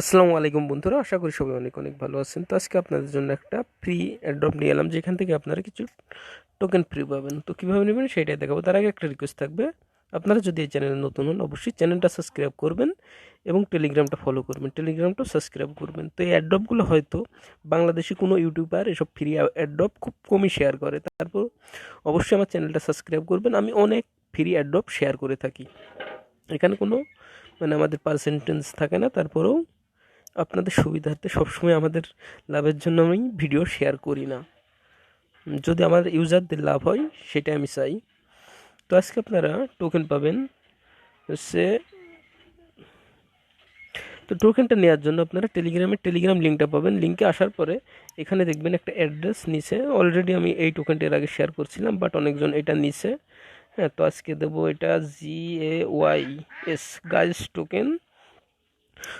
আসসালামু আলাইকুম বন্ধুরা, আশা করি সবাই অনেক অনেক ভালো আছেন। তো আজকে আপনাদের জন্য একটা ফ্রি অ্যাড্রপ নিয়ে এলাম, যেখান থেকে আপনারা কিছু টোকেন ফ্রি পাবেন। তো কীভাবে নেবেন সেটাই দেখাবো। তার আগে একটা রিকোয়েস্ট থাকবে, আপনারা যদি এই চ্যানেলে নতুন হন, অবশ্যই চ্যানেলটা সাবস্ক্রাইব করবেন এবং টেলিগ্রামটা ফলো করবেন। টেলিগ্রামটাও সাবস্ক্রাইব করবেন। তো এই অ্যাড্রপগুলো হয়তো বাংলাদেশি কোনো ইউটিউবার এসব ফ্রি অ্যাড্রপ খুব কমই শেয়ার করে। তারপর অবশ্যই আমার চ্যানেলটা সাবস্ক্রাইব করবেন। আমি অনেক ফ্রি অ্যাড্রপ শেয়ার করে থাকি। এখানে কোনো মানে আমাদের পার্সেন্টেজ থাকে না, তারপরেও আপনাদের সুবিধার্থে সবসময় আমাদের লাভের জন্য আমি ভিডিও শেয়ার করি না। যদি আমাদের ইউজারদের লাভ হয় সেটা আমি চাই। তো আজকে আপনারা টোকেন পাবেন, হচ্ছে, তো টোকেনটা নেওয়ার জন্য আপনারা টেলিগ্রামের টেলিগ্রাম লিঙ্কটা পাবেন। লিঙ্কে আসার পরে এখানে দেখবেন একটা অ্যাড্রেস নিচে। অলরেডি আমি এই টোকেনটা আগে শেয়ার করছিলাম বাট অনেকজন এটা নিচে হ্যাঁ তো আজকে দেবো এটা G A Y S guys token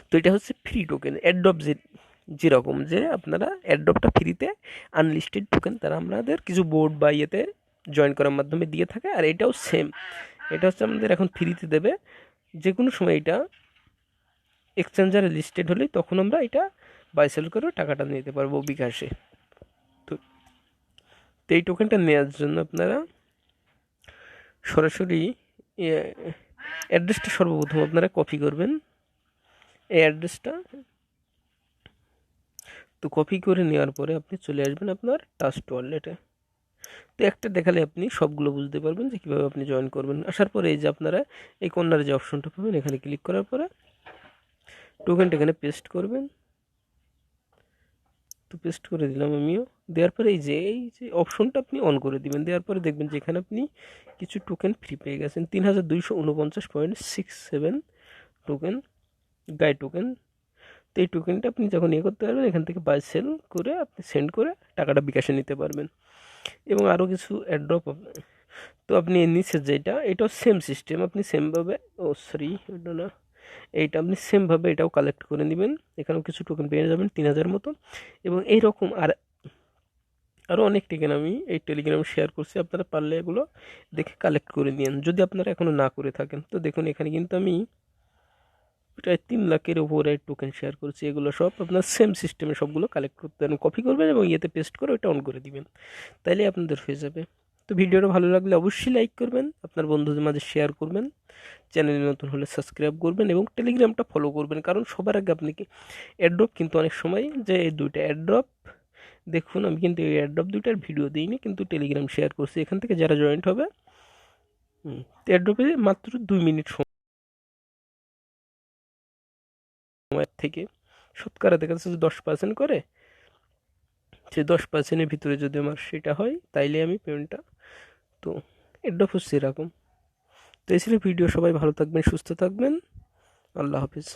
তো এটা হচ্ছে ফ্রি টোকেন অ্যাড্রপ যে যেরকম যে আপনারা অ্যাড্রপটা ফ্রিতে আনলিস্টেড টোকেন তারা আপনাদের কিছু বোর্ড বা ইয়েতে জয়েন করার মাধ্যমে দিয়ে থাকে, আর এটাও সেম এটা হচ্ছে আমাদের এখন ফ্রিতে দেবে। যে কোনো সময় এটা এক্সচেঞ্জারে লিস্টেড হলেই তখন আমরা এটা বাই সেল করে টাকাটা নিতে পারব বিকাশে। তো তো এই টোকেনটা নেওয়ার জন্য আপনারা সরাসরি অ্যাড্রেসটা সর্বপ্রথম আপনারা কপি করবেন। এই অ্যাড্রেসটা তো কপি করে নেওয়ার পরে আপনি চলে আসবেন আপনার টাস্ট ওয়ালেটে তো একটা দেখালে আপনি সবগুলো বুঝতে পারবেন যে কীভাবে আপনি জয়েন করবেন। আসার পরে এই যে আপনারা এই কর্নারে যে অপশনটা পাবেন, এখানে ক্লিক করার পরে টোকেনটা এখানে পেস্ট করবেন। তো পেস্ট করে দিলাম আমিও। দেওয়ার পরে এই যে এই যে অপশনটা আপনি অন করে দিবেন। দেওয়ার পরে দেখবেন যে এখানে আপনি কিছু টোকেন ফ্রি পেয়ে গেছেন। তিন হাজার দুইশো উনপঞ্চাশ point six seven token guy token তো এই টোকেনটা আপনি যখন ইয়ে করতে পারবেন, এখান থেকে বাই সেল করে আপনি সেন্ড করে টাকাটা বিকাশে নিতে পারবেন। এবং আরও কিছু অ্যাড্রপ তো আপনি নিচে যেটা, এটাও সেম সিস্টেম আপনি সেমভাবে ও সরি এটা না, এইটা আপনি সেমভাবে এটাও কালেক্ট করে নেবেন। এখানেও কিছু টোকেন পেয়ে যাবেন তিন হাজার মতো। এবং এই রকম আর আরও অনেক টোকেন আমি এই টেলিগ্রাম শেয়ার করছি, আপনারা পারলে এগুলো দেখে কালেক্ট করে নিন যদি আপনারা এখনও না করে থাকেন, তো দেখুন এখানে কিন্তু আমি প্রায় তিন লাখের ওপরে টোকেন শেয়ার করছি, এগুলো সব আপনার সেম সিস্টেমে সবগুলো কালেক্ট করতে কপি করবেন এবং ইয়েতে পেস্ট করে ওটা অন করে দিবেন। তাইলে আপনাদের হয়ে যাবে। তো ভিডিওটা ভালো লাগলে অবশ্যই লাইক করবেন, আপনার বন্ধুদের মাঝে শেয়ার করবেন চ্যানেলে নতুন হলে সাবস্ক্রাইব করবেন এবং টেলিগ্রামটা ফলো করবেন, কারণ সবার আগে আপনি কি অ্যাড্রপ কিন্তু অনেক সময় যে এই দুইটা অ্যাড্রপ দেখুন আমি কিন্তু এই অ্যাড্রপ দুইটার ভিডিও দিইনি, কিন্তু টেলিগ্রাম শেয়ার করছি। এখান থেকে যারা জয়েন্ট হবে অ্যাড্রপে মাত্র দুই মিনিট সময়ের থেকে শতকরা দেখা যাচ্ছে যে দশ পার্সেন্ট করে। সে দশ পার্সেন্টের ভিতরে যদি আমার সেটা হয়, তাইলে আমি পেমেন্টটা তো এটা হচ্ছে এরকম। তো এই ছিল ভিডিও। সবাই ভালো থাকবেন, সুস্থ থাকবেন। আল্লাহ হাফিজ।